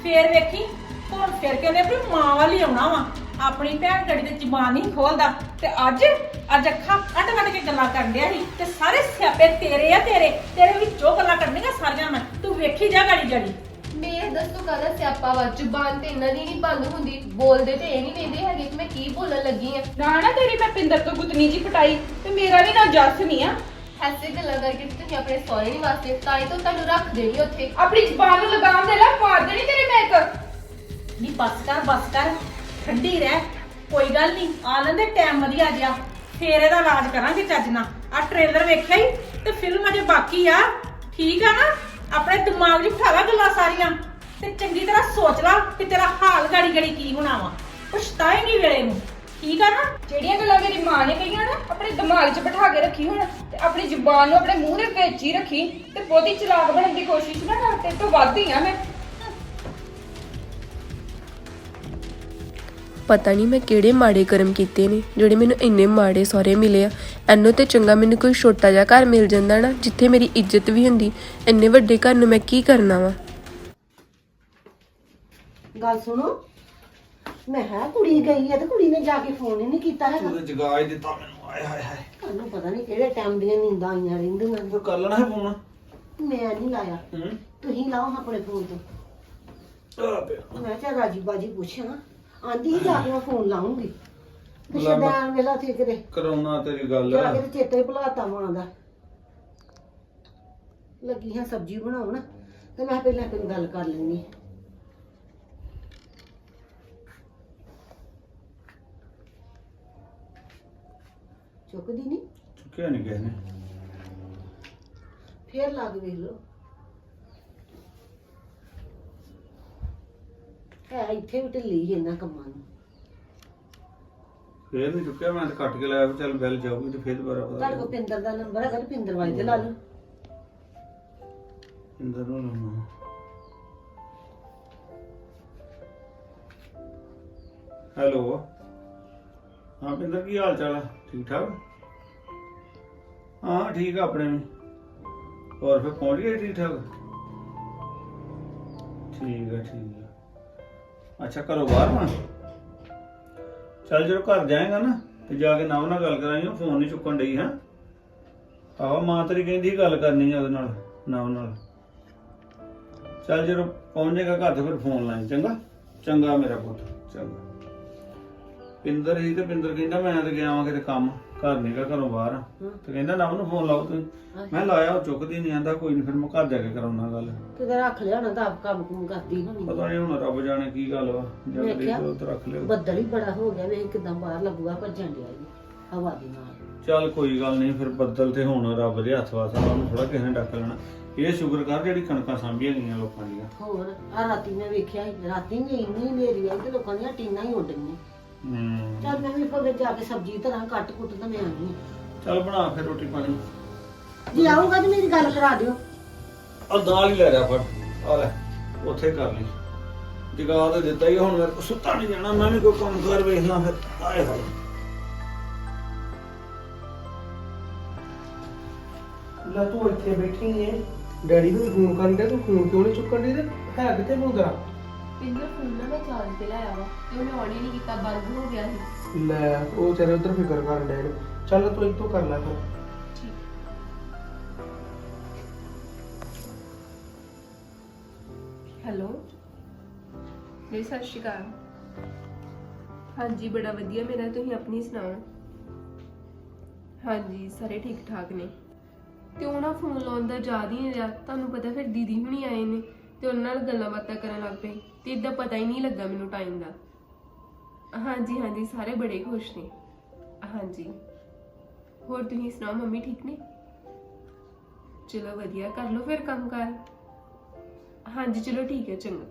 ਫੇਰ ਵੇਖੀ ਹੁਣ ਫਿਰ ਕਹਿੰਦੇ ਵੀ ਮਾਂ ਵਾਲੀ ਆਉਣਾ ਵਾ। ਆਪਣੀ ਭੈਣ ਗੜੀ ਤੇ ਜ਼ਬਾਨ ਨਹੀਂ ਖੋਲਦਾ ਤੇ ਅੱਜ ਅੱਜ ਅੱਖਾਂ ਕੱਢ ਕੱਢ ਕੇ ਗੱਲਾਂ ਕਰਨ ਡਿਆ ਸੀ ਤੇ ਸਾਰੇ ਸਿਆਪੇ ਤੇਰੇ ਆ ਤੇਰੇ ਤੇਰੇ ਵਿੱਚੋਂ ਗੱਲਾਂ ਕਰਨੀਆਂ ਸਾਰੀਆਂ ਮੈਂ। ਤੂੰ ਵੇਖੀ ਜਾ ਗਾੜੀ ਗਾੜੀ ਮੇਰੇ ਦੱਸੋ ਕਾਹਦਾ ਸਿਆਪਾ ਵਾ? ਜ਼ੁਬਾਨ ਤੇ ਇਹਨਾਂ ਦੀ ਨਹੀਂ ਬੰਦ ਹੁੰਦੀ। ਬੋਲਦੇ ਤੇ ਇਹ ਨਹੀਂ ਵੇਂਦੇ ਹੈਗੇ ਕਿ ਮੈਂ ਕੀ ਬੋਲਣ ਲੱਗੀ ਆ। ਨਾ ਨਾ ਤੇਰੀ ਮੈਂ ਪਿੰਦਰ ਤੋਂ ਗੁੱਤਨੀ ਜੀ ਪਟਾਈ ਤੇ ਮੇਰਾ ਵੀ ਨਾ ਜੱਸ ਨਹੀਂ ਆ। ਐਸੇ ਗੱਲਾਂ ਕਰਕੇ ਤੇ ਤੁਸੀਂ ਆਪਣੇ ਸਹੁਰੇ ਨਹੀਂ ਵਾਸਤੇ ਤਾਂ ਹੀ ਤਾਂ ਤੁਹਾਨੂੰ ਰੱਖ ਦੇਣੀ ਉੱਥੇ। ਆਪਣੀ ਜ਼ਬਾਨ ਨੂੰ ਲਗਾਮ ਦੇ ਲੈ ਮਾਰ ਦੇਣੀ ਤੇਰੇ ਮੈਂ ਇੱਕ। ਨਹੀਂ ਬੱਸ ਕਰ ਬੱਸ ਕਰ। ਠੰਡੀ ਰਹਿ। ਕੋਈ ਗੱਲ ਨਹੀਂ ਆ ਲੈਂਦੇ ਟਾਈਮ ਵਧੀਆ ਜਿਆ। ਫੇਰ ਇਹਦਾ ਇਲਾਜ ਕਰਾਂਗੇ ਚੱਜ ਨਾਲ। ਆ ਟ੍ਰੇਲਰ ਵੇਖਿਆ ਹੀ ਤੇ ਫਿਲਮ ਅਜੇ ਬਾਕੀ ਆ। ਠੀਕ ਆ ਨਾ? ਆਪਣੇ ਦਿਮਾਗ 'ਚ ਬਿਠਾ ਲਾ ਗੱਲਾਂ ਸਾਰੀਆਂ ਤੇ ਚੰਗੀ ਤਰ੍ਹਾਂ ਸੋਚ ਲਾ ਕਿ ਤੇਰਾ ਹਾਲ ਗਾੜੀ ਗਾੜੀ ਕੀ ਹੋਣਾ ਵਾ ਪਛਤਾਏਂਗੀ ਵੇਲੇ ਨੂੰ। ਠੀਕ ਆ ਨਾ ਜਿਹੜੀਆਂ ਗੱਲਾਂ ਮੇਰੀ ਮਾਂ ਨੇ ਕਹੀਆਂ ਨਾ, ਆਪਣੇ ਦਿਮਾਗ 'ਚ ਬਿਠਾ ਕੇ ਰੱਖੀ ਹੁਣ ਤੇ ਆਪਣੀ ਜ਼ੁਬਾਨ ਨੂੰ ਆਪਣੇ ਮੂੰਹ ਦੇ ਵਿੱਚ ਹੀ ਰੱਖੀ ਤੇ ਬਹੁਤੀ ਚਲਾਕ ਬਣਨ ਦੀ ਕੋਸ਼ਿਸ਼ ਨਾ ਕਰ ਤੇ ਤੋਂ ਵੱਧ ਹੀ ਆ ਮੈਂ। ਪਤਾ ਨਹੀਂ ਮੈਂ ਕਿਹੜੇ ਮਾੜੇ ਕਰਮ ਕੀਤੇ ਨੇ ਜਿਹੜੇ ਮੈਨੂੰ ਇੰਨੇ ਮਾੜੇ ਸਹੁਰੇ ਮਿਲੇ ਆ। ਐਨੋ ਤੇ ਚੰਗਾ ਮੈਨੂੰ ਕੋਈ ਛੋਟਾ ਜਿਹਾ ਘਰ ਮਿਲ ਜਾਂਦਾ ਨਾ ਜਿੱਥੇ ਮੇਰੀ ਇੱਜ਼ਤ ਵੀ ਹੁੰਦੀ ਇੰਨੇ ਵੱਡੇ ਘਰ ਨੂੰ ਮੈਂ ਕੀ ਕਰਨਾ ਵਾ? ਗੱਲ ਸੁਣੋ ਮੈਂ ਹੈ ਕੁੜੀ ਗਈ ਹੈ ਤੇ ਕੁੜੀ ਨੇ ਜਾ ਕੇ ਫੋਨ ਹੀ ਨਹੀਂ ਕੀਤਾ ਹੈਗਾ। ਉਹਦੇ ਜਗਾਜ ਦਿੱਤਾ ਮੈਨੂੰ ਆਏ ਹਾਏ ਹਾਏ। ਤੁਹਾਨੂੰ ਪਤਾ ਨਹੀਂ ਕਿਹੜੇ ਟਾਈਮ ਦੀਆਂ ਨੀਂਦਾਂ ਆਈਆਂ ਰਹਿੰਦੀਆਂ। ਨੇ। ਫਿਰ ਕਰ ਲੈਣਾ ਹੈ ਫੋਨ ਮੈਂ ਨਹੀਂ ਲਾਇਆ। ਹੂੰ। ਤੁਸੀਂ ਲਾਓ ਆਪਣੇ ਫੋਨ ਤੋਂ। ਆ ਪਿਆ। ਮੈਂ ਕਿਹਾ ਰਾਜੀ ਬਾਜੀ ਪੁੱਛਾਂ। ਆਂਦੀ ਜਾ ਕੇ ਮੈਂ ਫੋਨ ਲਾਉਂਗੀ ਲਾ ਲਾ। ਸ਼ਦਾਨ ਵੇਲਾ ਤੇ ਕਿਤੇ ਕਰਾਉਣਾ ਤੇਰੀ ਗੱਲ। ਜਾ ਕੇ ਤੇ ਚੇਤੇ ਭੁਲਾਤਾ ਮਾਂ ਦਾ। ਲੱਗੀ ਹਾਂ ਸਬਜ਼ੀ ਬਣਾਉਣ ਤੇ ਮੈਂ ਪਹਿਲਾਂ ਕੋਈ ਗੱਲ ਕਰ ਲੈਣੀ ਚੁੱਕਦੀ ਨਹੀਂ ਚੁੱਕਿਆ ਨਹੀਂ ਕਿਸੇ ਨੇ। ਫੇਰ ਲੱਗ ਵੇਖ ਲੋ ਹੈ ਇੱਥੇ ਵੀ ਢਿੱਲੀ ਇਹਨਾਂ ਕੰਮਾਂ ਨੂੰ। ਫੇਰ ਨਹੀਂ ਚੁੱਕਿਆ ਮੈਂ ਤਾਂ ਕੱਟ ਕੇ ਲਾਇਆ ਵੀ ਚੱਲ ਬੈਲ ਜਾਊਗੀ ਤੇ ਫੇਰ ਦੁਬਾਰਾ ਪਤਾ ਤੁਹਾਡੇ ਕੋਲ ਪਿੰਦਰ ਦਾ ਨੰਬਰ ਹੈਗਾ ਤੇ ਪਿੰਦਰ ਵਾਲੀ ਤੇ ਲਾ ਲਓ। ਇੰਦਰ ਨੂੰ ਲਾਉਣਾ ਹੈਲੋ। ਹਾਂ ਪਿੰਦਰ ਕੀ ਹਾਲ ਚਾਲ ਆ? ਠੀਕ ਠਾਕ? ਹਾਂ ਠੀਕ ਆ ਆਪਣੇ ਵੀ। ਹੋਰ ਫਿਰ ਪਹੁੰਚ ਗਏ ਠੀਕ ਠਾਕ? ਠੀਕ ਆ ਠੀਕ ਆ। ਅੱਛਾ, ਘਰੋਂ ਬਾਹਰ ਨਾ ਚੱਲ ਜਦੋਂ ਘਰ ਜਾਏਗਾ ਨਾ, ਤੇ ਜਾ ਕੇ ਨਵ ਨਾਲ ਗੱਲ ਕਰਾਂਗੇ ਫੋਨ ਨਹੀਂ ਚੁੱਕਣ ਡਈ, ਹੈ? ਆਹੋ, ਮਾਂ ਤੇਰੀ ਕਹਿੰਦੀ ਗੱਲ ਕਰਨੀ ਆ ਉਹਦੇ ਨਾਲ, ਨਵ ਨਾਲ। ਚੱਲ ਜਦੋਂ ਪਹੁੰਚ ਜਾਏਗਾ ਘਰ, ਤੇ ਫਿਰ ਫੋਨ ਲਾਈ ਚੰਗਾ? ਚੰਗਾ ਮੇਰਾ ਪੁੱਤ, ਚੰਗਾ। ਪਿੰਦਰ ਹੀ ਤੇ ਪਿੰਦਰ ਕਹਿੰਦਾ, ਮੈਂ ਤੇ ਗਿਆ ਵਾਂ ਕਿਤੇ ਕੰਮ। ਘਰ ਗਾ ਘਰੋਂ ਬਾਹਰ। ਤੇ ਕਹਿੰਦਾ ਨੂੰ ਫੋਨ ਲਾਓ ਤੁਸੀਂ ਮੈਂ ਲਾਇਆ ਉਹ ਚੁੱਕਦੀ ਨਹੀਂ ਆਂਦਾ ਕੋਈ ਨਹੀਂ ਫਿਰ ਮੈਂ ਘਰ ਜਾ ਕੇ ਕਰਾਉਣਾ ਗੱਲ ਕਿਤੇ ਰੱਖ ਲਿਆ ਨਾ ਤਾਂ ਆਪ ਕੰਮ ਕੁਮ ਕਰਦੀ ਹੋਣੀ। ਪਤਾ ਨਹੀਂ ਹੁਣ ਰੱਬ ਜਾਣੇ ਕੀ ਗੱਲ ਵਾ। ਜਦ ਮੈਂ ਦੀ ਕਿਹਾ, ਤੋਂ ਰੱਖ ਲਿਓ। ਬੱਦਲ ਹੀ ਬੜਾ ਹੋ ਗਿਆ ਵੇਖ ਕਿਦਾਂ ਬਾਹਰ ਲੱਗੂਗਾ ਭੱਜਣ ਡਿਆ ਜੀ ਹਵਾ ਦੇ ਨਾਲ। ਚੱਲ ਕੋਈ ਗੱਲ ਨਹੀਂ ਫਿਰ ਬੱਦਲ ਤੇ ਹੁਣ ਰੱਬ ਦੇ ਹੱਥ ਵਾਸਾ ਉਹਨੂੰ ਥੋੜਾ ਕਿਸੇ ਨੇ ਡੱਕ ਲੈਣਾ। ਇਹ ਸ਼ੁਕਰ ਕਰ ਜਿਹੜੀ ਕਣਕਾਂ ਸਾਂਭੀਆਂ ਗਈਆਂ ਲੋਕਾਂ ਦੀਆਂ। ਹੋਰ ਆ ਰਾਤੀ ਮੈਂ ਵੇਖਿਆ ਸੀ, ਰਾਤੀ ਵੀ ਇੰਨੀ ਹਨੇਰੀ ਆਈ ਤੇ ਲੋਕਾਂ ਦੀਆਂ ਟੀਨਾਂ ਹੀ ਉੱਡ ਗਈਆਂ। ਹੂੰ। ਚੱਲ ਮੈਂ ਵੀ ਕੋਲੇ ਜਾ ਕੇ ਸਬਜ਼ੀ ਧਰਾਂ ਕੱਟ ਕੁੱਟ ਤਾਂ ਮੈਂ ਹਾਂ। ਚੱਲ ਬਣਾ ਫਿਰ ਰੋਟੀ ਪਾਣੀ। ਜੇ ਆਊਗਾ ਤੇ ਮੇਰੀ ਗੱਲ ਕਰਾ ਦਿਓ। ਆ ਦਾਲ ਹੀ ਲੈ ਜਾ ਫੜ। ਆ ਲੈ ਉੱਥੇ ਕਰ ਲਈ। ਜਗਾ ਤਾਂ ਦਿੱਤਾ ਹੀ ਆ, ਹੁਣ ਕੋਲ ਸੁੱਤਾ ਨਹੀਂ ਜਾਣਾ ਮੈਂ ਵੀ ਕੋਈ ਕੰਮ ਕਰ ਵੇਖ ਲਾਂ ਫਿਰ ਆਏ ਹਾਏ। ਲੈ ਤੂੰ ਇੱਥੇ ਬੈਠੀ ਏ ਡੈਡੀ ਨੂੰ ਫੋਨ ਕਰਨ ਦੇ ਤੂੰ ਫੋਨ ਕਿਉਂ ਨਹੀਂ ਚੁੱਕਣ ਦੀ ਤੇ ਹੈ ਕਿੱਥੇ ਫੋਨ ਤੇਰਾ? ਪਿੰਦਰ ਫੋਨ ਨਾ ਮੈਂ ਚਾਰਜ ਤੇ ਲਾਇਆ ਵਾ ਤੇ ਉਹਨੇ ਆਨ ਹੀ ਨਹੀਂ ਕੀਤਾ ਬੰਦ ਹੋ ਗਿਆ ਸੀ। ਲੈ ਉਹ ਤੇਰੇ ਉਧਰ ਫਿਕਰ ਕਰਨ ਡੈ ਨੇ। ਚੱਲ ਤੂੰ ਇੱਥੋਂ ਕਰ ਲੈ ਫਿਰ। ਹੈਲੋ। ਜੀ ਸਤਿ ਸ਼੍ਰੀ ਅਕਾਲ। ਹਾਂਜੀ ਬੜਾ ਵਧੀਆ ਮੇਰਾ ਤੁਸੀਂ ਆਪਣੀ ਸੁਣਾਓ? ਹਾਂਜੀ ਸਾਰੇ ਠੀਕ ਠਾਕ ਨੇ। ਤੇ ਉਹ ਨਾ ਫੋਨ ਲਾਉਣ ਦਾ ਯਾਦ ਹੀ ਨਹੀਂ ਰਿਹਾ। ਤੁਹਾਨੂੰ ਪਤਾ ਫਿਰ ਦੀਦੀ ਹੁਣੀ ਆਏ ਨੇ। ਤੇ ਉਹਨਾਂ ਨਾਲ ਗੱਲਾਂ ਬਾਤਾਂ ਕਰਨ ਲੱਗ ਪਈ ਤੇ ਇਦਾਂ ਪਤਾ ਹੀ ਨਹੀਂ ਲੱਗਾ ਮੈਨੂੰ ਟਾਈਮ ਦਾ। ਹਾਂਜੀ ਹਾਂਜੀ, ਸਾਰੇ ਬੜੇ ਖੁਸ਼ ਨੇ। ਹਾਂਜੀ। ਹੋਰ ਤੁਸੀਂ ਸੁਣਾਓ, ਮੰਮੀ ਠੀਕ ਨੇ? ਚਲੋ ਵਧੀਆ, ਕਰ ਲਓ ਫਿਰ ਕੰਮ ਕਰ ਹਾਂਜੀ, ਚਲੋ ਠੀਕ ਹੈ, ਚੰਗਾ।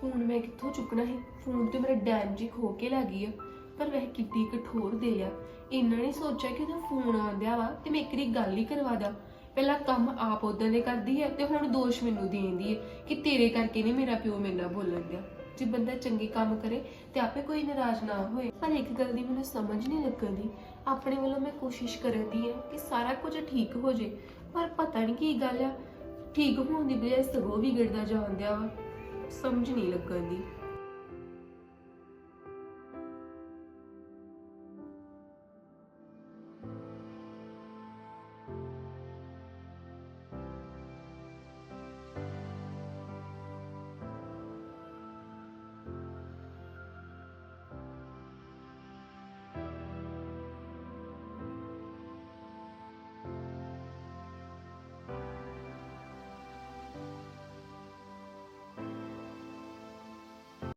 ਫੋਨ ਮੈਂ ਕਿੱਥੋਂ ਚੁੱਕਣਾ ਹੈ ਫੋਨ ਤੇ ਮੇਰਾ ਡੈਮ ਜੀ ਖੋ ਕੇ ਲੱਗ ਗਈ ਆ। ਪਰ ਵह ਕਿੱਡੀ ਕਠੋਰ ਦੇ ਆ। ਇਹਨਾਂ ਨਹੀਂ ਸੋਚਿਆ ਕਿ ਉਹਦਾ ਫੋਨ ਆਂਦਿਆ ਵਾ ਤੇ ਮੈਂ ਇੱਕ ਵਾਰੀ ਗੱਲ ਹੀ ਕਰਵਾ ਦਾਂ। ਪਹਿਲਾਂ ਕੰਮ ਆਪ ਉਦਾਂ ਦੇ ਕਰਦੀ ਹੈ ਤੇ ਹੁਣ ਦੋਸ਼ ਮੈਨੂੰ ਦੇਂਦੀ ਹੈ ਕਿ ਤੇਰੇ ਕਰਕੇ ਨਹੀਂ ਮੇਰਾ ਪਿਓ ਮੇਰੇ ਨਾਲ ਬੋਲਣ ਦਿਆ। ਜੇ ਬੰਦਾ ਚੰਗੇ ਕੰਮ ਕਰੇ ਤੇ ਆਪੇ ਕੋਈ ਨਾਰਾਜ਼ ਨਾ ਹੋਏ। ਪਰ ਇੱਕ ਗੱਲ ਦੀ ਮੈਨੂੰ ਸਮਝ ਨਹੀਂ ਲੱਗਦੀ ਆਪਣੇ ਵੱਲੋਂ ਮੈਂ ਕੋਸ਼ਿਸ਼ ਕਰਦੀ ਹਾਂ ਕਿ ਸਾਰਾ ਕੁਝ ਠੀਕ ਹੋ ਜੇ। ਪਰ ਪਤਾ ਨਹੀਂ ਕੀ ਗੱਲ ਆ। ਠੀਕ ਹੋਣ ਦੀ ਬਜਾਏ ਸਗੋਂ ਵਿਗੜਦਾ ਜਾਂਦਿਆ ਵਾ। ਸਮਝ ਨਹੀਂ ਲੱਗਦੀ